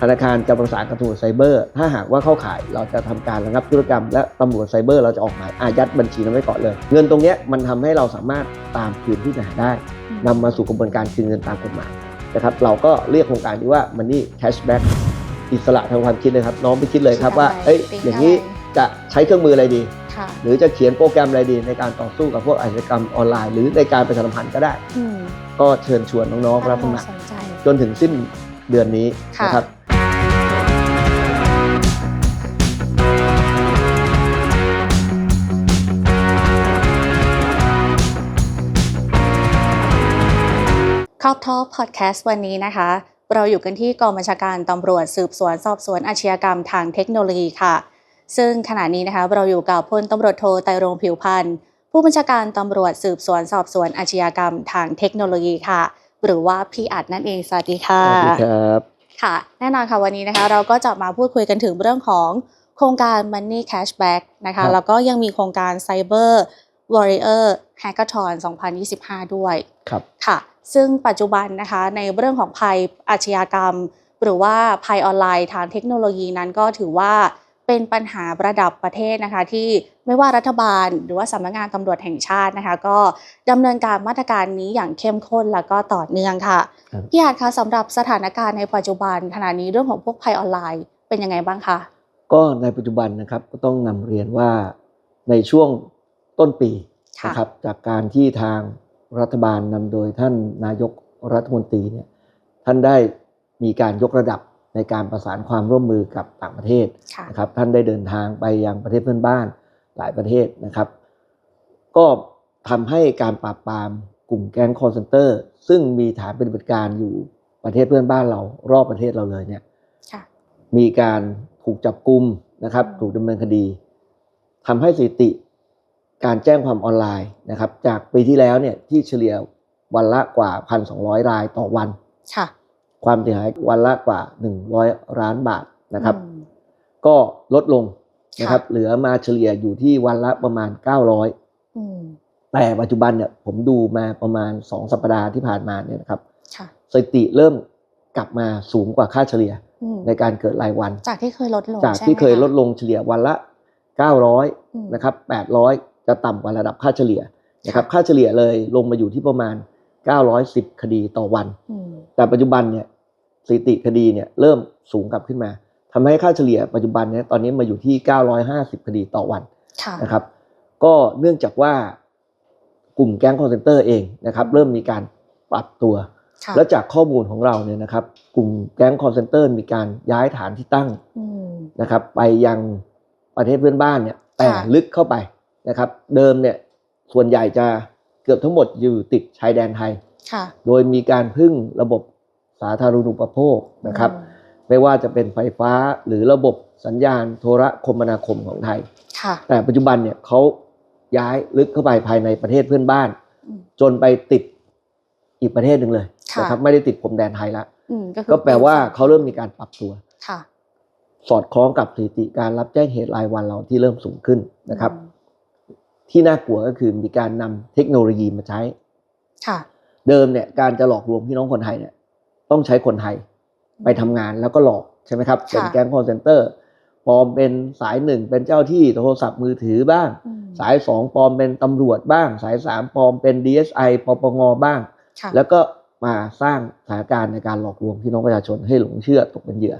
ธนาคารจะประสานกับตำรวจไซเบอร์ ถ้าหากว่าเข้าข่ายเราจะทำการระงับธุรกรรม และตำรวจไซเบอร์เราจะออกหมายอายัดบัญชีนั้นไว้ก่อนเลย เงินตรงเนี้ยมันทำให้เราสามารถตามคืนผู้เสียหายได้นำมาสู่กระบวนการคืนเงินตามกฎหมายนะครับเราก็เรียกโครงการนี้ว่า Money Cashback อิสระทางความคิดเลยครับ น้องไปคิดเลยครับว่าเอ้ยอย่างนี้จะใช้เครื่องมืออะไรดีค่ะหรือจะเขียนโปรแกรมอะไรดี ในการต่อสู้กับพวกอาชญากรรมออนไลน์ หรือในการประชาสัมพันธ์ก็ได้อืมก็เชิญชวนน้องๆรับสมัครสนใจจนถึงสิ้นเดือนนี้ค่ะนะครับ ครอบท็อปพอดแคสต์วันนี้นะคะ เราอยู่กันที่กองบัญชาการตำรวจสืบสวนสอบสวนอาชญากรรมทางเทคโนโลยีค่ะ ซึ่งขณะนี้นะคะเราอยู่กับพลตำรวจโทไตรรงค์ผิวพันธ์ผู้บัญชาการตำรวจสืบสวนสอบสวนอาชญากรรมทางเทคโนโลยีค่ะ หรือว่าพี่อัดนั่นเองสวัสดีค่ะสวัสดีครับค่ะ แน่นอนค่ะวันนี้นะคะ เราก็จะมาพูดคุยกันถึงเรื่องของโครงการ Money Cashback นะครัคะบแล้วก็ยังมีโครงการ Cyber Warrior Hackathon 2025 ด้วย ครับ ค่ะ ซึ่งปัจจุบันนะคะในเรื่องของภัยอาชญากรรม หรือว่าภัยออนไลน์ทางเทคโนโลยีนั้นก็ถือว่าเป็นปัญหาระดับประเทศนะคะ ที่ไม่ว่ารัฐบาล หรือว่าสำนักงานตำรวจแห่งชาตินะคะ ก็ดำเนินการมาตรการนี้อย่างเข้มข้นแล้วก็ต่อเนื่องค่ะครับพี่อาจคะสำหรับสถานการณ์ในปัจจุบันขณะนี้เรื่องของพวกภัยออนไลน์เป็นยังไงบ้างคะก็ในปัจจุบันนะครับก็ต้องนำเรียนว่าในช่วงต้นปีค่ะนะครับจากการที่ทาง รัฐบาลนำโดยท่านนายกรัฐมนตรีเนี่ยท่านได้มีการยกระดับในการประสานความร่วมมือกับต่างประเทศค่ะนะครับท่านได้เดินทางไปยังประเทศเพื่อนบ้านหลายประเทศนะครับ ก็ทำให้การปราบปรามกลุ่มแก๊งคอร์เซนเตอร์ ซึ่งมีฐานปฏิบัติการอยู่ประเทศเพื่อนบ้านเรารอบประเทศเราเลยเนี่ยค่ะมีการถูกจับกลุ่มนะครับอืมถูกดำเนินคดีทำให้สถิติ การแจ้งความออนไลน์นะครับ จากปีที่แล้วเนี่ยที่เฉลี่ยวันละกว่า 1,200 รายต่อวันค่ะความเสียหายวันละกว่า 100 ล้านบาทนะครับอืมก็ลดลงนะครับค่ะเหลือมาเฉลี่ยอยู่ที่วันละประมาณ 900อืมแต่ปัจจุบันเนี่ยผมดูมาประมาณ 2 สัปดาห์ที่ผ่านมาเนี่ยนะครับค่ะสถิติเริ่มกลับมาสูงกว่าค่าเฉลี่ยอืมในการเกิดรายวัน จากที่เคยลดลงจากใช่ที่ไหมเคยะลดลงเฉลี่ยวันละอืม900 นะครับ 800 จะต่ำกว่าระดับค่าเฉลี่ยนะครับค่ะค่าเฉลี่ยเลยลงมาอยู่ที่ประมาณ 910 คดีต่อวันอืมแต่ปัจจุบันเนี่ยสถิติคดีเนี่ยเริ่มสูงกลับขึ้นมาทำให้ค่าเฉลี่ยปัจจุบันเนี่ยตอนนี้มาอยู่ที่ 950 คดีต่อวันค่ะนะครับ ก็เนื่องจากว่ากลุ่มแก๊งคอนเซนเตอร์เองนะครับเริ่มมีการปรับตัวค่ะและจากข้อมูลของเราเนี่ยนะครับ กลุ่มแก๊งคอนเซนเตอร์มีการย้ายฐานที่ตั้งอืมนะครับ ไปยังประเทศเพื่อนบ้านเนี่ยแต่ค่ะลึกเข้าไป นะครับ เดิมเนี่ยส่วนใหญ่จะเกือบทั้งหมดอยู่ติดชายแดนไทยค่ะโดยมีการพึ่งระบบสาธารณูปโภคนะครับอืมไม่ว่าจะเป็นไฟฟ้าหรือระบบสัญญาณโทรคมนาคมของไทยค่ะแต่ปัจจุบันเนี่ยเขาย้ายลึกเข้าไปภายในประเทศเพื่อนบ้านอืมจนไปติดอีกประเทศหนึ่งเลยค่ะนะครับไม่ได้ติดพรมแดนไทยละอืมก็คือก็แปลว่าป็นเขาเริ่มมีการปรับตัวค่ะสอดคล้องกับสถิติการรับแจ้งเหตุรายวันเราที่เริ่มสูงขึ้นนะครับอืม ที่น่ากลัวก็คือมีการนำเทคโนโลยีมาใช้ ค่ะ เดิมเนี่ยการจะหลอกลวงพี่น้องคนไทยเนี่ย ต้องใช้คนไทย ไปทำงานแล้วก็หลอกใช่ไหมครับค่ะเป็นแก๊งคอนเซนเตอร์ปลอมเป็นสายหนึ่งเป็นเจ้าที่โทรศัพท์มือถือบ้างอืมสายสองปลอมเป็นตำรวจบ้าง สายสามปลอมเป็น DSI ปปงบ้างค่ะแล้วก็มาสร้างสถานการณ์ในการหลอกลวงพี่น้องประชาชนให้หลงเชื่อตกเป็นเหยื่อ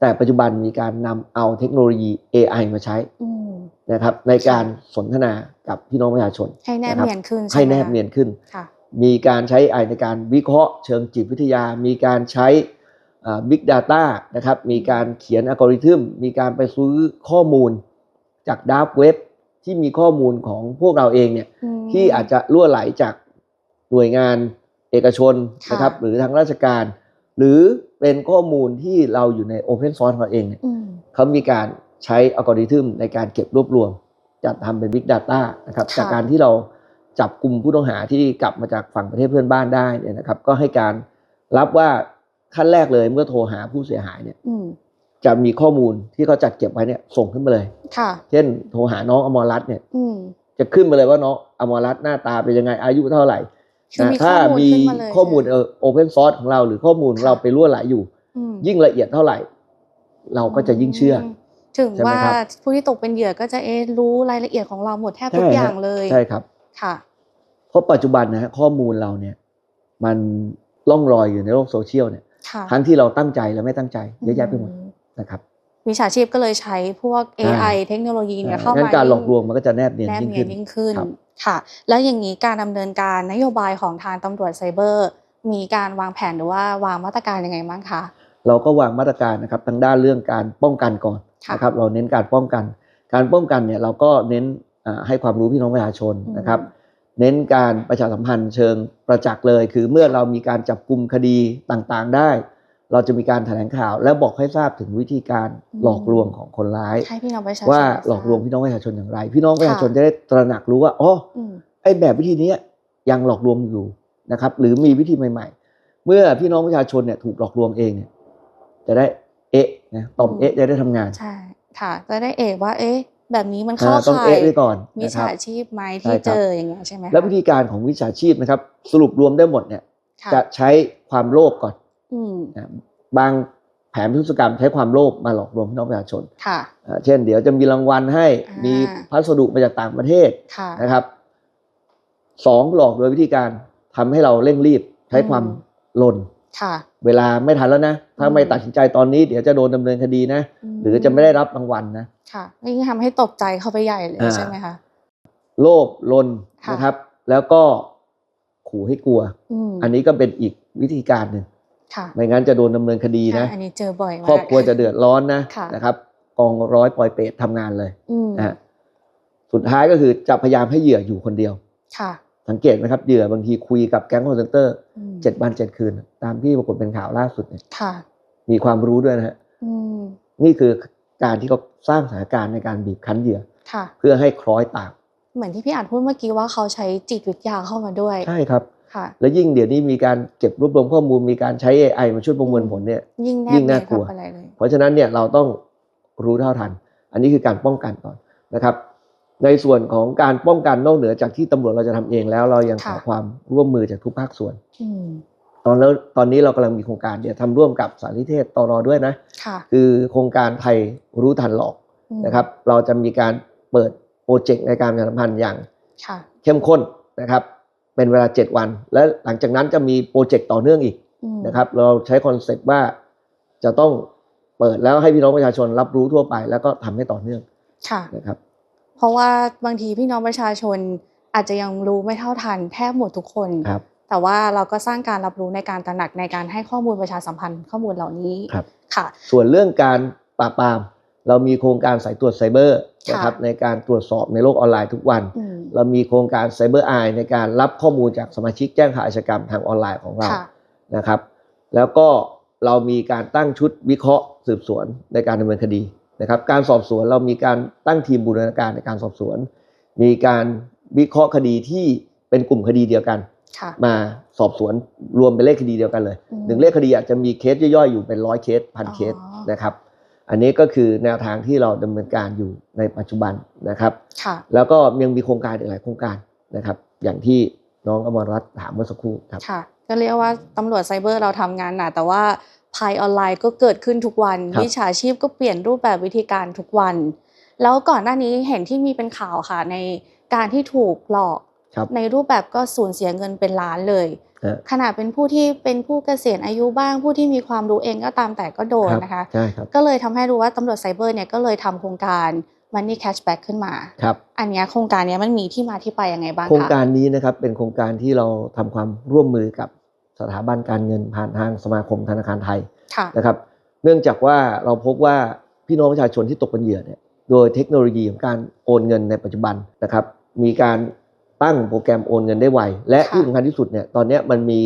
แต่ปัจจุบันมีการนำเอาเทคโนโลยี AI มาใช้อืม นะครับในการสนทนากับพี่น้องประชาชน ให้แนบนะครับเนียนขึ้นช่ให้ไมแนบคะเนียนขึ้นค่ะมีการใช้ AI ในการวิเคราะห์เชิงจิตวิทยา มีการใช้อ่า Big Data นะครับ มีการเขียนอัลกอริทึม มีการไปซื้อข้อมูลจากด a r k เว็บที่มีข้อมูลของพวกเราเองเนี่ยอืมที่อาจจะล่วไหลจากหน่วยงานเอกชนค่ะนะครับหรือทางราชการ หรือเป็นข้อมูลที่เราอยู่ใน Open Source ของเราเองเนี่ยอืมเขามีการ ใช้อัลกอริทึมในการเก็บรวบรวม จัดทำเป็น Big Data นะครับค่ะจากการที่เราจับกลุ่มผู้ต้องหาที่กลับมาจากฝั่งประเทศเพื่อนบ้านได้เนี่ยนะครับ ก็ให้การรับว่าขั้นแรกเลยเมื่อโทรหาผู้เสียหายเนี่ยอืมจะมีข้อมูลที่เขาจัดเก็บไว้เนี่ยส่งขึ้นมาเลยค่ะเช่น โทรหาน้องอมรรัตน์เนี่ยอืมจะขึ้นมาเลยว่าน้องอมรรัตน์หน้าตาเป็นยังไงอายุเท่าไหร่คือนะมีถ้าข้อมูลมีขึ้นมาเลยข้อมูลเออโอเพนซอร์สของเราหรือข้อมูลของเราไปรั่วไหลอยู่อืมยิ่งละเอียดเท่าไหร่ เราก็จะยิ่งเชื่อม ถึงใช่ไหมว่าครับผู้ที่ตกเป็นเหยื่อก็จะเอะรู้รายละเอียดของเราหมดแทบทุกใช่อย่างฮะเลยใช่ครับค่ะเพราะปัจจุบันนะฮะข้อมูลเราเนี่ย มันล่องลอยอยู่ในโลกโซเชียลเนี่ยค่ะทั้งที่เราตั้งใจและไม่ตั้งใจเยอะแยะไปหมดอืนะครับวิชาชีพก็เลยใช้พวก AI เทคโนโลยีเนี่ยเข้างั้มานการหลอกยิ่งลวงมันก็จะแนบเนียนแนบยิ่งเนียขึ้นนยิ่งขึ้นครับค่ะ แล้วอย่างนี้การดำเนินการนโยบายของทางตำรวจไซเบอร์ มีการวางแผนหรือว่าวางมาตรการยังไงบ้างคะเราก็วางมาตรการนะครับทั้งด้านเรื่องการป้องกันก่อนค่ะ นะครับเราเน้นการป้องกัน การป้องกันเนี่ยเราก็เน้นอ่าให้ความรู้พี่น้องประชาชนนะครับเน้นการประชาสัมพันธ์เชิงประจักษ์เลย คือเมื่อเรามีการจับกลุ่มคดีต่างๆได้ เราจะมีการแถลงข่าว และบอกให้ทราบถึงวิธีการหลอกลวงของคนร้ายให้พี่น้องประชาชนว่าทรบหลอกลวงพี่น้องประชาชนอย่างไร พี่น้องประชาชนค่ะจะได้ตระหนักรู้ว่าอ๋ออืมไอ้แบบวิธีเนี้ยยังหลอกลวงอยู่นะครับ หรือมีวิธีใหม่ ๆ เมื่อพี่น้องประชาชนเนี่ยถูกหลอกลวงเองเนี่ยจะได้เอ๊ะ นะต่อมเอ๊ะจะได้ทำงานใช่ค่ะจะได้เอกว่าเอ๊ะแบบนี้มันเข้าอ่าต้องข่ายเอ๊ะไว้ก่อนมิจนะครับฉาชีพไหมใช่ที่ครับเจออย่างเงี้ยใช่ไหมคะแล้ววิธีการของวิชาชีพนะครับ สรุปรวมได้หมดเนี่ยค่ะจะใช้ความโลภก่อนอืมนะบางแผนธุรกรรมใช้ความโลภมาหลอกลวงพี่น้องประชาชนค่ะอ่าเช่น เดี๋ยวจะมีรางวัลให้อ่ามีมีพัสดุมาจากต่างประเทศค่ะนะครับสองหลอกโดยวิธีการทำให้เราเร่งรีบใช้ความลนค่ะ เวลาไม่ทันแล้วนะ ถ้าอืมไม่ตัดสินใจตอนนี้เดี๋ยวจะโดนดำเนินคดีนะ หรือจะไม่ได้รับรางวัลนะ ค่ะยิ่งทำให้ตกใจเข้าไปใหญ่เลยอ่าใช่ไหมคะ โลภลนค่ะนะครับ แล้วก็ขู่ให้กลัวอืมอันนี้ก็เป็นอีกวิธีการหนึ่งค่ะไม่งั้นจะโดนดำเนินคดีนะอ่าอันนี้เจอบ่อยมากครอบครัวจะเดือดร้อนนะค่ะนะครับ กองร้อยปล่อยเปรตทำงานเลยอืมนะฮะสุดท้ายก็คือจะพยายามให้เหยื่ออยู่คนเดียว ค่ะ สังเกตไหมครับเหยื่อบางทีคุยกับแก๊งคอนเซนเตอร์อืมเจ็ดวันเจ็ดคืน ตามที่ปรากฏเป็นข่าวล่าสุดเนี่ยค่ะมีความรู้ด้วยนะฮะอืมนี่คือการที่เขาสร้างสถานการณ์ในการบีบคั้นเหยื่อค่ะเพื่อให้คล้อยตาม เหมือนที่พี่อาจพูดเมื่อกี้ว่าเขาใช้จิตวิทยาเข้ามาด้วย ใช่ครับค่ะและยิ่งเดี๋ยวนี้มีการเก็บรวบรวมข้อมูลมีการใช้ AI มาช่วยประมวลผลเนี่ย ยิ่งแนบยิ่งเนีน่ายนกลัวเข้าไปเลยเลยเพราะฉะนั้นเนี่ยเราต้องรู้เท่าทัน อันนี้คือการป้องกันก่อนนะครับ ในส่วนของการป้องกันนอกเหนือจากที่ตำรวจเราจะทำเองแล้ว เรายังขอความร่วมมือจากทุกภาคส่วนอืมตอนแล้วตอนนี้เรากำลังมีโครงการเดี๋ยวทำร่วมกับสารนิเทศตรด้วยนะค่ะคือโครงการไทยรู้ทันหลอกอืมนะครับ เราจะมีการเปิดโปรเจกต์ในการประชาสัมพันธ์อย่างค่ะเข้มข้นนะครับ เป็นเวลา 7 วัน และหลังจากนั้นจะมีโปรเจกต์ต่อเนื่องอีกอืมนะครับ เราใช้คอนเซ็ปต์ว่าจะต้องเปิดแล้วให้พี่น้องประชาชนรับรู้ทั่วไป แล้วก็ทำให้ต่อเนื่องค่ะนะครับ เพราะว่าบางทีพี่น้องประชาชนอาจจะยังรู้ไม่เท่าทันแทบหมดทุกคนครับแต่ว่าเราก็สร้างการรับรู้ในการตระหนักในการให้ข้อมูลประชาสัมพันธ์ข้อมูลเหล่านี้ครับค่ะ ส่วนเรื่องการปราบปราม เรามีโครงการสายตรวจไซเบอร์ค่ะนะครับในการตรวจสอบในโลกออนไลน์ทุกวันอืมเรามีโครงการไซเบอร์ไอในการรับข้อมูลจากสมาชิกแจ้งข่าวอาชญากรรมทางออนไลน์ของเราค่ะนะครับ แล้วก็เรามีการตั้งชุดวิเคราะห์สืบสวนในการดำเนินคดี นะครับการสอบสวนเรามีการตั้งทีมบูรณาการในการสอบสวน มีการวิเคราะห์คดีที่เป็นกลุ่มคดีเดียวกันค่ะมาสอบสวนรวมเป็นเลขคดีเดียวกันเลยอืมหนึ่งเลขคดีอาจจะมีเคสย่อยๆอยู่เป็นร้อยเคสพันเคสอ๋อนะครับ อันนี้ก็คือแนวทางที่เราดำเนินการอยู่ในปัจจุบันนะครับค่ะแล้วก็ยังมีโครงการอีกหลายโครงการนะครับ อย่างที่น้องอมรรัตน์ถามเมื่อสักครู่ครับค่ะก็เรียกว่าตำรวจไซเบอร์เราทำงานหนักแต่ว่า ภัยออนไลน์ก็เกิดขึ้นทุกวันครับวิชาชีพก็เปลี่ยนรูปแบบวิธีการทุกวัน แล้วก่อนหน้านี้เห็นที่มีเป็นข่าวค่ะในการที่ถูกหลอกครับในรูปแบบก็สูญเสียเงินเป็นล้านเลยฮะขนาดเป็นผู้ที่เป็นผู้เกษียณอายุบ้างผู้ที่มีความรู้เองก็ตามแต่ก็โดนครับนะคะใช่ครับก็เลยทำให้รู้ว่าตำรวจไซเบอร์เนี่ยก็เลยทำโครงการ Money Cashback ขึ้นมาครับอันเนี้ยโครงการเนี้ยมันมีที่มาที่ไปยังไงบ้างโครงคะการนี้นะครับเป็นโครงการที่เราทำความร่วมมือกับ สถาบันการเงินผ่านทางสมาคมธนาคารไทยค่ะนะครับ เนื่องจากว่าเราพบว่าพี่น้องประชาชนที่ตกเป็นเหยื่อเนี่ยโดยเทคโนโลยีของการโอนเงินในปัจจุบันนะครับ มีการตั้งโปรแกรมโอนเงินได้ไว และค่ะที่สำคัญที่สุดเนี่ยตอนเนี้ยมันมี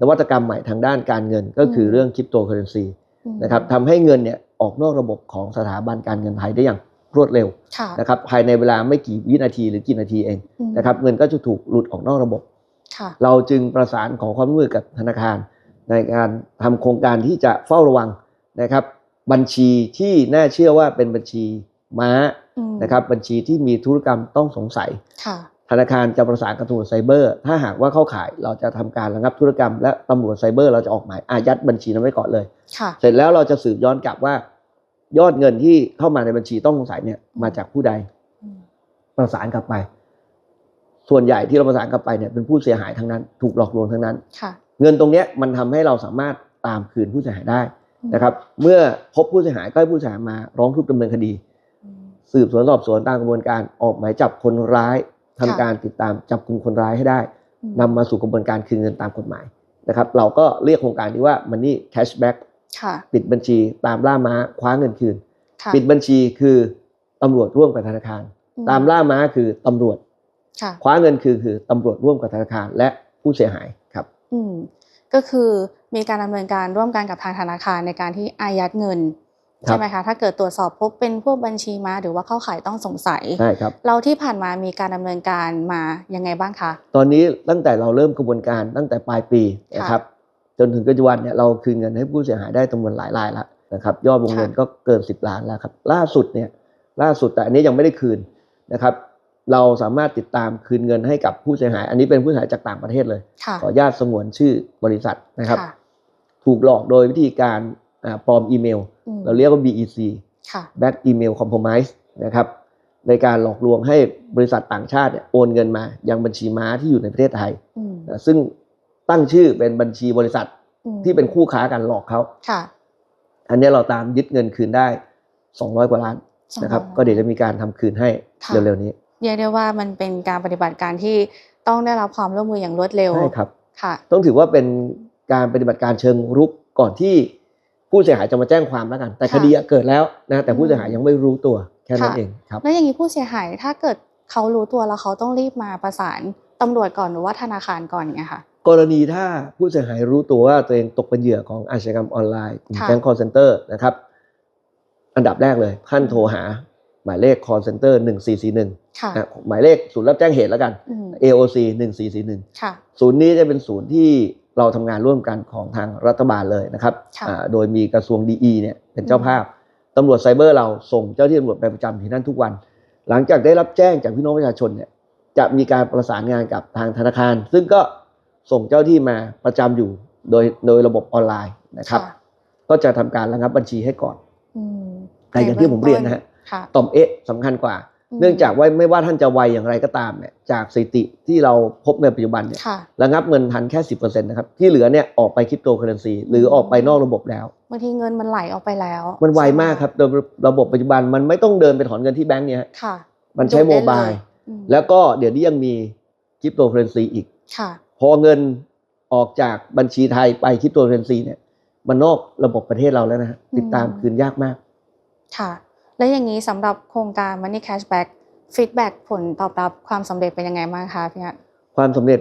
นวัตกรรมใหม่ทางด้านการเงินก็คืออืมเรื่องคริปโตเคอเรนซีอืมนะครับทำให้เงินเนี่ยออกนอกระบบของสถาบันการเงินไทยได้อย่างรวดเร็วค่ะนะครับภายในเวลาไม่กี่วินาทีหรือกี่นาทีเองอืมนะครับเงินก็จะถูกหลุดออกนอกระบบค่ะ เราจึงประสานขอความร่วมมือกับธนาคาร ในการทำโครงการที่จะเฝ้าระวังนะครับ บัญชีที่น่าเชื่อว่าเป็นบัญชีม้าอืมนะครับ บัญชีที่มีธุรกรรมต้องสงสัยค่ะธนาคารจะประสานกับตำรวจไซเบอร์ ถ้าหากว่าเข้าข่ายเราจะทำการระงับธุรกรรม และตำรวจไซเบอร์เราจะออกหมายอายัดบัญชีนั้นไว้ก่อนเลยค่ะเสร็จแล้วเราจะสืบย้อนกลับว่า ยอดเงินที่เข้ามาในบัญชีต้องสงสัยเนี่ยมาจากผู้ใดอืมประสานกลับไป ส่วนใหญ่ที่เราประสานกลับไปเนี่ยเป็นผู้เสียหายทั้งนั้น ถูกหลอกลวงทั้งนั้นค่ะเงินตรงเนี้ยมันทำให้เราสามารถตามคืนผู้เสียหายได้นะครับ เมื่อพบผู้เสียหายก็ให้ผู้เสียหายมาร้องทุกข์ดำเนินคดีอืมสืบสวนสอบสวนตามกระบวนการออกหมายจับคนร้ายทำค่ะการติดตามจับกลุ่มคนร้ายให้ได้อืมนำมาสู่กระบวนการคืนเงินตามกฎหมายนะครับ เราก็เรียกโครงการนี้ว่า Money Cashback ค่ะปิดบัญชีตามล่าม้าคว้าเงินคืนค่ะปิดบัญชีคือตำรวจร่วมกับธนาคารอืตามล่าม้าคือตำรวจ ค่ะคว้าเงินคือคือตำรวจร่วมกับธนาคารและผู้เสียหายครับอืมก็คือมีการดำเนินการร่วมกันกับทางธนาคารในการที่อายัดเงินครับใช่ไหมคะถ้าเกิดตรวจสอบพบเป็นพวกบัญชีม้าหรือว่าเข้าข่ายต้องสงสัยใช่ครับเราที่ผ่านมามีการดำเนินการมายังไงบ้างคะตอนนี้ตั้งแต่เราเริ่มกระบวนการตั้งแต่ปลายปีค่ะนะครับจนถึงปัจจุบันเนี่ยเราคืนเงินให้ผู้เสียหายได้จำนวนหลายรายแล้วนะครับยอดวงเงินค่ะก็เกิน 10 ล้านแล้วครับล่าสุดเนี่ยล่าสุดแต่อันนี้ยังไม่ได้คืนนะครับ เราสามารถติดตามคืนเงินให้กับผู้เสียหาย อันนี้เป็นผู้เสียหายจากต่างประเทศเลยค่ะขออนุญาตสงวนชื่อบริษัทนะครับค่ะถูกหลอกโดยวิธีการอ่าปลอมอีเมลอืมเราเรียกว่า BEC ค่ะ Back Email Compromise นะครับในการหลอกลวงให้บริษัทต่างชาติเนี่ยโอนเงินมา ยังบัญชีม้าที่อยู่ในประเทศไทยอืมนะซึ่งตั้งชื่อเป็นบัญชีบริษัทอืมที่เป็นคู่ค้ากันหลอกเขาค่ะอันเนี้ยเราตามยึดเงินคืนได้ 200 กว่าล้านนะครับ200ก็เดี๋ยวจะมีการทำคืนให้ค่ะเร็วๆนี้ เรียกได้ว่ามันเป็นการปฏิบัติการที่ต้องได้รับความร่วมมืออย่างรวดเร็วใช่ครับค่ะ ต้องถือว่าเป็นการปฏิบัติการเชิงรุกก่อนที่ผู้เสียหายจะมาแจ้งความแล้วกัน แต่ค่ะคดีอะเกิดแล้วนะแต่ผู้เสียหายยังไม่รู้ตัวแค่นั้นค่ะเองครับแล้วอย่างนี้ผู้เสียหายถ้าเกิดเขารู้ตัวแล้วเขาต้องรีบมาประสานตำรวจก่อนหรือว่าธนาคารก่อนไงค่ะกรณีถ้าผู้เสียหายรู้ตัวว่าตัวเองตกเป็นเหยื่อของอาชญากรรมออนไลน์กลุ่มค่ะแก๊ง call center นะครับ อันดับแรกเลยท่านโทรหาหมายเลข call center 1441ค่ะนะห มายเลขศูนย์รับแจ้งเหตุแล้วกันอืม AOC 1441ค่ะศูนย์นี้จะเป็นศูนย์ที่เราทำงานร่วมกันของทางรัฐบาลเลยนะครับค่ะอ่าโดยมีกระทรวงดีเนี่ยเป็นเจ้าภาพตำรวจไซเบอร์เราส่งเจ้าที่ตำรวจไปประจำที่นั่นทุกวัน หลังจากได้รับแจ้งจากพี่น้องประชาชนเนี่ยจะมีการประสานงานกับทางธนาคาร ซึ่งก็ส่งเจ้าที่มาประจำอยู่โดยโดยระบบออนไลน์นะครับค่ะก็จะทำการระงับบัญชีให้ก่อนอืมแต่อย่างที่ผมเรียนนะฮะค่ะต่อมเอ๊ะสำคัญกว่า เนื่องจากว่าไม่ว่าท่านจะไวอย่างไรก็ตามเนี่ยจากสถิติที่เราพบในปัจจุบันเนี่ยค่ะระงับเงินทันแค่10%นะครับที่เหลือเนี่ยออกไปคริปโตเคอเรนซีหรือออกไปนอกระบบแล้วบางทีเงินมันไหลออกไปแล้ว มันไวใช่ไหมากครับโดยระบบปัจจุบันมันไม่ต้องเดินไปถอนเงินที่แบงก์เนี่ยฮะค่ะมันใช้โมบายอืมแล้วก็เดี๋ยวนี้ยังมีคริปโตเคอเรนซีอีกค่ะพอเงินออกจากบัญชีไทยไปคริปโตเคอเรนซีเนี่ยมันนอกระบบประเทศเราแล้วนะฮะติดตามคืนยากมากค่ะ แล้วอย่างนี้สำหรับโครงการ Money Cashback Feedback ผลตอบรับความสำเร็จเป็นยังไงบ้างคะพี่อัดความสำเร็จ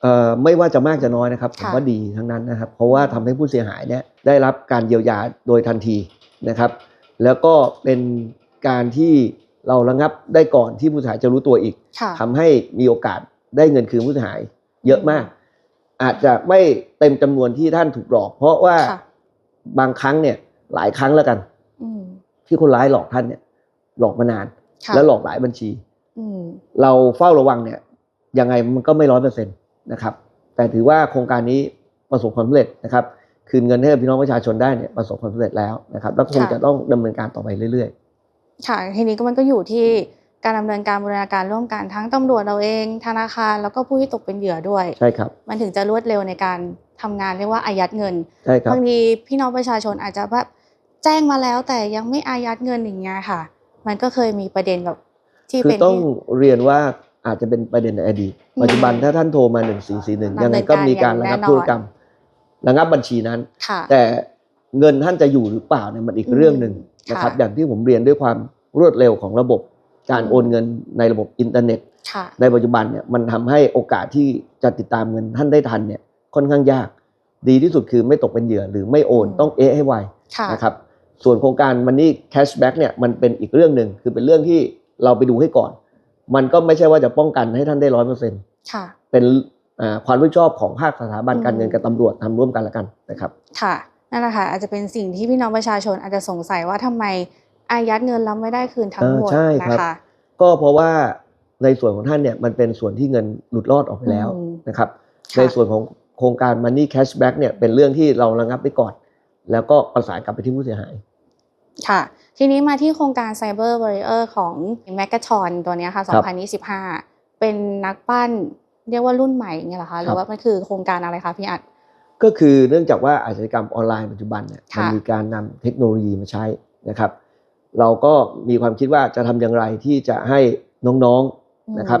เอ่อไม่ว่าจะมากจะน้อยนะครับผมค่ะว่าดีทั้งนั้นนะครับ เพราะว่าทำให้ผู้เสียหายเนี่ยได้รับการเยียวยาโดยทันทีนะครับ แล้วก็เป็นการที่เราระงับได้ก่อนที่ผู้เสียหายจะรู้ตัวอีกค่ะทำให้มีโอกาสได้เงินคืนผู้เสียหายเยอะมาก อาจจะไม่เต็มจำนวนที่ท่านถูกหลอก เพราะว่าค่ะบางครั้งเนี่ยหลายครั้งแล้วกันอืม ที่คนร้ายหลอกท่านเนี่ย หลอกมานานค่ะแล้วหลอกหลายบัญชีอืมเราเฝ้าระวังเนี่ยยังไงมันก็ไม่ร้อยเปอร์เซ็นต์นะครับ แต่ถือว่าโครงการนี้ประสบความสำเร็จนะครับ คืนเงินให้กับพี่น้องประชาชนได้เนี่ยประสบความสำเร็จแล้วนะครับ แล้วคงค่ะจะต้องดำเนินการต่อไปเรื่อยค่ะทีนี้ก็มันก็อยู่ที่การดำเนินการบูรณาการร่วมกันทั้งตำรวจเราเอง ธนาคารแล้วก็ผู้ที่ตกเป็นเหยื่อด้วยๆใช่ครับ มันถึงจะรวดเร็วในการทำงานเรียกว่าอายัดเงินใช่ครับบางทีพี่น้องประชาชนอาจจะแบบ แจ้งมาแล้วแต่ยังไม่อายัดเงินอย่างเงี้ยค่ะ มันก็เคยมีประเด็นแบบที่คือเป็นต้องที่ เรียนว่าอาจจะเป็นประเด็นในอดีต อืมปัจจุบันถ้าท่านโทรมา 1441 ยังไงก็มีการระงับดำเนินการอย่างแน่นอนธุรกรรมระงับบัญชีนั้น ค่ะ แต่เงินท่านจะอยู่หรือเปล่าเนี่ยมันอีกอืมเรื่องหนึ่งนะครับค่ะอย่างที่ผมเรียนด้วยความรวดเร็วของระบบ การอืม โอนเงินในระบบอินเทอร์เน็ต ค่ะ ในปัจจุบันเนี่ยมันทำให้โอกาสที่จะติดตามเงินท่านได้ทันเนี่ยค่อนข้างยาก ดีที่สุดคือไม่ตกเป็นเหยื่อหรือไม่โอนอืม ต้องเอะให้ไวค่ะ นะครับ ส่วนโครงการมันนี่แคชแบ็กเนี่ยมันเป็นอีกเรื่องหนึ่งคือเป็นเรื่องที่เราไปดูให้ก่อน มันก็ไม่ใช่ว่าจะป้องกันให้ท่านได้ร้อยเปอร์เซ็นต์ค่ะเป็นอ่าความรับผิดชอบของภาคสถาบันอืมการเงินกับตำรวจทำร่วมกันละกันนะครับ ค่ะนั่นแหละค่ะอาจจะเป็นสิ่งที่พี่น้องประชาชนอาจจะสงสัยว่าทำไมอายัดเงินแล้วไม่ได้คืนทั้งหมดเออใช่ครับนะคะก็เพราะว่าในส่วนของท่านเนี่ยมันเป็นส่วนที่เงินหลุดรอดออกไปแล้วอืมนะครับค่ะในส่วนของโครงการ Money Cashback เนี่ยเป็นเรื่องที่เราระงับไปก่อน แล้วก็ประสานกลับไปที่ผู้เสียหาย ค่ะ ทีนี้มาที่โครงการ Cyber Warrior ของ m a g a t o n ตัวเนี้ยค่ะครับ2025 เป็นนักปั้นเรียกว่ารุ่นใหม่เงี้ยเหรอคะ หรือว่ามันคือโครงการอะไรคะพี่อัด ก็คือเนื่องจากว่าอาชญากรรมออนไลน์ปัจจุบันเนี่ยค่ะมันมีการนำเทคโนโลยีมาใช้นะครับ เราก็มีความคิดว่าจะทำอย่างไรที่จะให้น้องๆนะครับ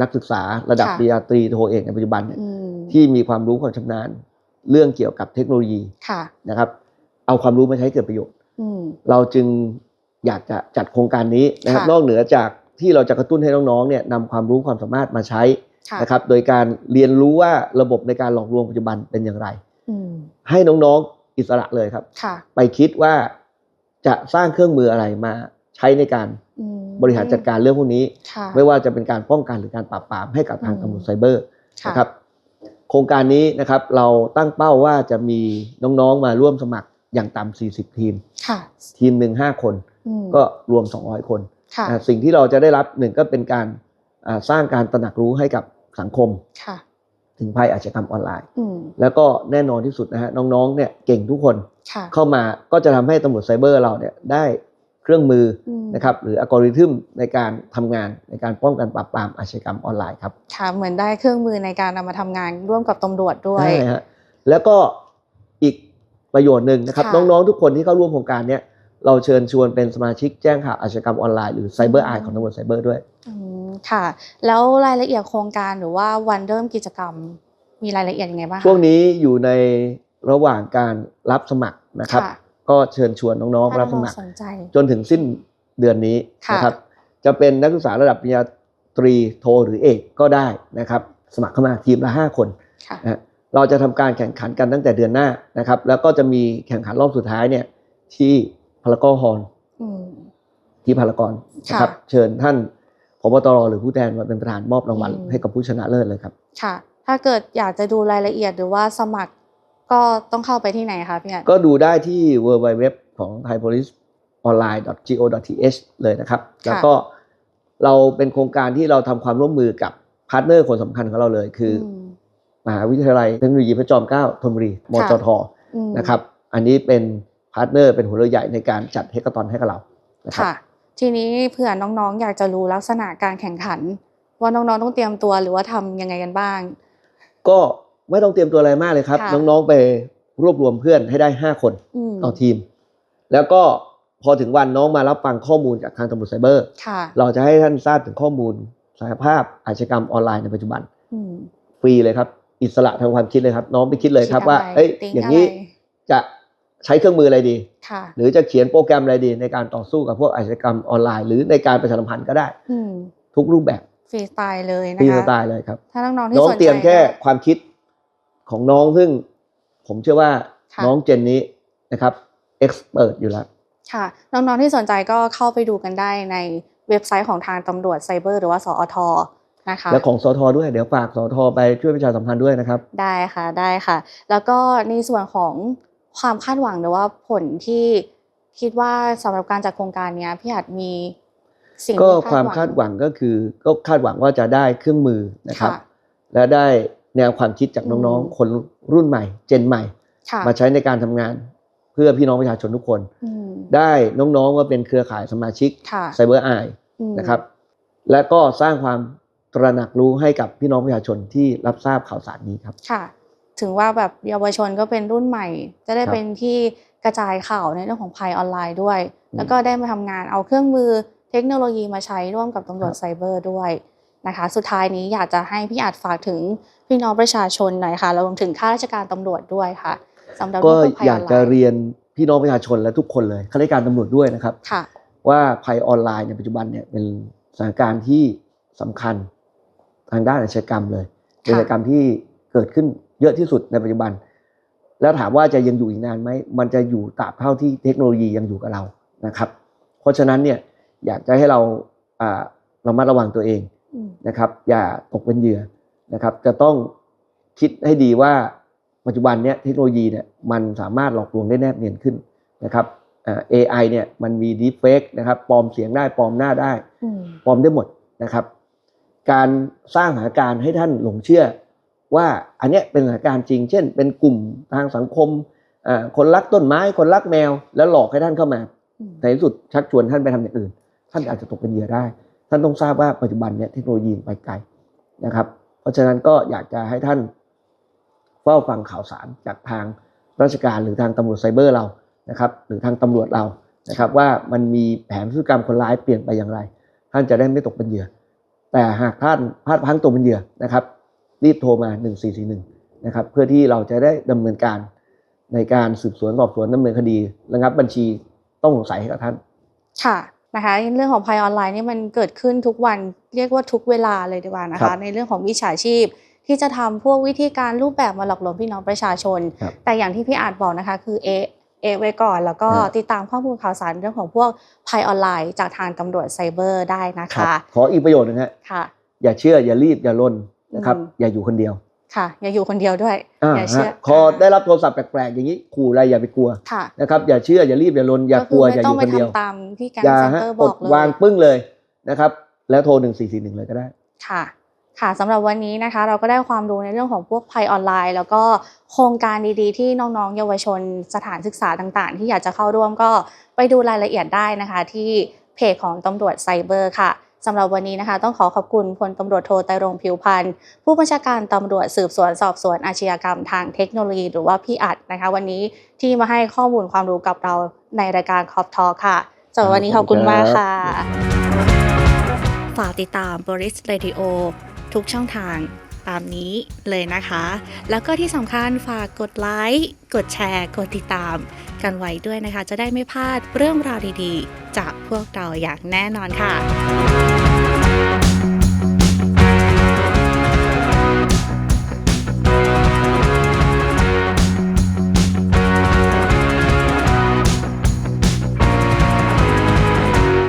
นักศึกษาระดับค่ะปริญญาตรีโทเอกในปัจจุบันเนี่ยอืมที่มีความรู้ความชำนาญเรื่องเกี่ยวกับเทคโนโลยีค่ะนะครับ เอาความรู้มาใช้ให้เกิดประโยชน์อืม เราจึงอยากจะจัดโครงการนี้นะครับค่ะนอกเหนือจากที่เราจะกระตุ้นให้น้องๆเนี่ยนำความรู้ความสามารถมาใช้ค่ะนะครับโดยการเรียนรู้ว่าระบบในการหลอกลวงปัจจุบันเป็นอย่างไรอืมให้น้องๆอิสระเลยครับค่ะไปคิดว่าจะสร้างเครื่องมืออะไรมาใช้ในการอืมบริหารจัดการเรื่องพวกนี้ค่ะไม่ว่าจะเป็นการป้องกันหรือการปราบปรามให้กับทางอืมตำรวจไซเบอร์ค่ะนะครับ โครงการนี้นะครับเราตั้งเป้าว่าจะมีน้องๆมาร่วมสมัคร อย่างต่ำ40ทีมค่ะทีมหนึ่งห้าคนอืมก็รวม200คนค่ะอ่าสิ่งที่เราจะได้รับหนึ่งก็เป็นการอ่าสร้างการตระหนักรู้ให้กับสังคมค่ะถึงภัยอาชญากรรมออนไลน์อืมแล้วก็แน่นอนที่สุดนะฮะน้องๆเนี่ยเก่งทุกคนค่ะเข้ามาก็จะทำให้ตำรวจไซเบอร์เราเนี่ยได้เครื่องมืออืมนะครับหรืออัลกอริทึมในการทำงานในการป้องกันปราบปรามอาชญากรรมออนไลน์ครับค่ะเหมือนได้เครื่องมือในการเอามาทำงานร่วมกับตำรวจด้วยใช่ฮะแล้วก็อีก ประโยชน์หนึ่งนะครับ ค่ะ น้อง ๆ ทุกคนที่เข้าร่วมโครงการเนี้ยเราเชิญชวนเป็นสมาชิกแจ้งข่าวอาชญากรรมออนไลน์หรือไซเบอร์ไอของตำรวจไซเบอร์ด้วย อืมค่ะ แล้วรายละเอียดโครงการหรือว่าวันเริ่มกิจกรรม มีรายละเอียดยังไงบ้างคะช่วงนี้อยู่ในระหว่างการรับสมัครนะครับค่ะก็เชิญชวนน้องๆถ้ารับสน้องมัครๆสนใจ จนถึงสิ้นเดือนนี้ค่ะ นะครับ จะเป็นนักศึกษาระดับปริญญาตรีโทหรือเอกก็ได้นะครับ สมัครเข้ามาทีมละ 5 คนค่ะ นะฮะ เราจะทำการแข่งขันกันตั้งแต่เดือนหน้านะครับ แล้วก็จะมีแข่งขันรอบสุดท้ายเนี่ย ที่พารากอนฮอลอืมที่พารากอนนะครับค่ะเชิญท่านพบตรหรือผู้แทนมาเป็นประธานมอบรางวัลอืมให้กับผู้ชนะเลิศเลยครับ ค่ะ ถ้าเกิดอยากจะดูรายละเอียดหรือว่าสมัครก็ต้องเข้าไปที่ไหนคะพี่อัดก็ดูได้ที่ www ของ thaipoliceonline.go.th เลยนะครับ แล้วก็เราเป็นโครงการที่เราทำความร่วมมือกับพาร์ทเนอร์คนสำคัญของเราเลย คืออ มมหาวิทยาลัยเทคโนโลยีพระจอมเกล้าธนบุรีมค่ะจทอืมนะครับ อันนี้เป็นพาร์ทเนอร์เป็นหัวเรือใหญ่ในการจัดเฮกาตอนให้กับเรานะครับค่ะ ทีนี้เผื่อน้องๆ อยากจะรู้ลักษณะการแข่งขัน ว่าน้องๆต้องเตรียมตัวหรือว่าทำยังไงกันบ้าง ก็ไม่ต้องเตรียมตัวอะไรมากเลยครับค่ะน้องๆไปรวบรวมเพื่อนให้ได้ 5 คนอืมต่อทีม แล้วก็พอถึงวันน้องมารับฟังข้อมูลจากทางตำรวจไซเบอร์ค่ะเราจะให้ท่านทราบถึงข้อมูลสารภาพอาชญากรรมออนไลน์ในปัจจุบันอืมฟรีเลยครับ อิสระทางความคิดเลยครับ น้องไปคิดเลยครับคิดว่าอะไรเอ้ยติ๊งอย่างนี้อะไรจะใช้เครื่องมืออะไรดีค่ะหรือจะเขียนโปรแกรมอะไรดี ในการต่อสู้กับพวกอาชญากรรมออนไลน์ หรือในการประชาสัมพันธ์ก็ได้อืมทุกรูปแบบฟรีสไตล์เลยนะฟรีคะสไตล์เลยครับ ถ้าน้องๆที่น้องสนใจเตรียมแค่ก็ความคิดของน้องซึ่ง ผมเชื่อว่าค่ะน้องเจนนี้นะครับเอ็กซ์เพรสอยู่แล้วค่ะ น้องๆที่สนใจก็เข้าไปดูกันได้ในเว็บไซต์ของทางตำรวจไซเบอร์หรือว่าสอท นะคะและของสทด้วยเดี๋ยวฝากสทไปช่วยประชาสัมพันธ์ด้วยนะครับ ได้ค่ะได้ค่ะ แล้วก็ในส่วนของความคาดหวังหรือว่าผลที่คิดว่าสำหรับการจัดโครงการเนี้ยพี่อาจมีสิ่งก็ที่ความคาดหวังก็คือก็คาดหวังว่าจะได้เครื่องมือนะครับค่ะและได้แนวความคิดจากน้องอืมๆคนรุ่นใหม่ เจนใหม่ค่ะมาใช้ในการทำงาน เพื่อพี่น้องประชาชนทุกคนอืมได้น้องๆว่าเป็นเครือข่ายสมาชิกค่ะไซเบอร์ไออืมนะครับ และก็สร้างความ ตระหนักรู้ให้กับพี่น้องประชาชนที่รับทราบข่าวสารนี้ครับค่ะ ถึงว่าแบบเยาวชนก็เป็นรุ่นใหม่ จะได้ครับเป็นที่กระจายข่าวในเรื่องของภัยออนไลน์ด้วยอืมแล้วก็ได้มาทำงานเอาเครื่องมือเทคโนโลยีมาใช้ร่วมกับตำรวจครับไซเบอร์ด้วยนะคะ สุดท้ายนี้อยากจะให้พี่อาจฝากถึงพี่น้องประชาชนหน่อยค่ะแล้วรวมถึงข้าราชการตำรวจด้วยค่ะสำหรับก็เรื่องภัอยากจะนไลน์เรียนพี่น้องประชาชนและทุกคนเลยข้าราชการตำรวจด้วยนะครับค่ะว่าภัยออนไลน์ในปัจจุบันเนี่ยเป็นสถานการณ์ที่สำคัญ ทางด้านอาชญากรรมเลยเป็นอาชญากรรมที่เกิดขึ้นเยอะที่สุดในปัจจุบัน แล้วถามว่าจะยังอยู่อีกนานไหมมันจะอยู่ตราบเท่าที่เทคโนโลยียังอยู่กับเรานะครับ เพราะฉะนั้นเนี่ยอยากจะให้เราอ่าระมัดระวังตัวเองอืมนะครับ อย่าตกเป็นเหยื่อนะครับ จะต้องคิดให้ดีว่าปัจจุบันเนี้ยเทคโนโลยีเนี่ยมันสามารถหลอกลวงได้แนบเนียนขึ้นนะครับอ่า AI เนี่ยมันมี deepfake นะครับปลอมเสียงได้ปลอมหน้าได้อืมปลอมได้หมดนะครับ การสร้างสถานการณ์ให้ท่านหลงเชื่อ ว่าอันเนี้ยเป็นสถานการณ์จริง เช่น เป็นกลุ่มทางสังคมอ่าคนรักต้นไม้คนรักแมว แล้วหลอกให้ท่านเข้ามาอืมในที่สุดชักชวนท่านไปทำอย่างอื่น ท่านอาจจะตกเป็นเหยื่อได้ ท่านต้องทราบว่าปัจจุบันเนี่ยเทคโนโลยีไปไกลนะครับ เพราะฉะนั้นก็อยากจะให้ท่านเฝ้าฟังข่าวสารจากทางราชการหรือทางตำรวจไซเบอร์เรานะครับหรือทางตำรวจเรานะครับว่ามันมีแผนพฤติกรรมคนร้ายเปลี่ยนไปอย่างไร ท่านจะได้ไม่ตกเป็นเหยื่อ แต่หากท่านพลาดพลั้งตกเป็นเหยื่อนะครับ รีบโทรมา 1441นะครับเพื่อที่เราจะได้ดำเนินการในการสืบสวนสอบสวนดำเนินคดีระงับบัญชีต้องสงสัยให้กับท่าน ค่ะนะคะเรื่องของภัยออนไลน์นี่มันเกิดขึ้นทุกวันเรียกว่าทุกเวลาเลยดีกว่านะครัคะบในเรื่องของวิชาชีพ ที่จะทำพวกวิธีการรูปแบบมาหลอกลวงพี่น้องประชาชนครับแต่อย่างที่พี่อาจบอกนะคะคือเอะ เอะไว้ก่อน แล้วก็ครับติดตามข้อมูลข่าวสารเรื่องของพวกภัยออนไลน์จากทางตำรวจไซเบอร์ได้นะครัคะบขออีกประโยชน์หนึงฮะค่ะ อย่าเชื่ออย่ารีบอย่าลนนะครับอืมอย่าอยู่คนเดียวค่ะ อย่าอยู่คนเดียวด้วยอ่าอย่าเชื่อฮะพอได้รับโทรศัพท์แปลกๆอย่างนี้ขู่อะไรอย่าไปกลัวค่ะนะครับอย่าเชื่ออย่ารีบอย่าลนอย่ากลัวอย่าอก็คืไม่ต้องไปยู่คนเดียวทำตามที่แก๊งอย่าเซ็นฮะเตอร์กบอดกเลยวางปึ้งเลยนะครับ แล้วโทร1441เลยก็ได้ค่ะ ค่ะสำหรับวันนี้นะคะเราก็ได้ความรู้ในเรื่องของพวกภัยออนไลน์ แล้วก็โครงการดีๆ ที่น้องๆ เยาวชนสถานศึกษาต่างๆ ที่อยากจะเข้าร่วมก็ไปดูรายละเอียดได้นะคะ ที่เพจของตำรวจไซเบอร์ค่ะสำหรับวันนี้นะคะ ต้องขอขอบคุณพลตำรวจโทไตรรงผิวพันธ์ผู้บัญชาการตำรวจสืบสวนสอบสวนอาชญากรรมทางเทคโนโลยี หรือว่าพี่อัดนะคะ วันนี้ที่มาให้ข้อมูลความรู้กับเราในรายการคอปทอค่ะสำหรับวันนี้ขอบคุณมากค่ะ ฝากติดตาม Boris Radio ทุกช่องทางตามนี้เลยนะคะ แล้วก็ที่สำคัญฝากกดไลค์กดแชร์ กดติดตามกันไว้ด้วยนะคะ จะได้ไม่พลาดเรื่องราวดีๆ จากพวกเราอย่างแน่นอนค่ะ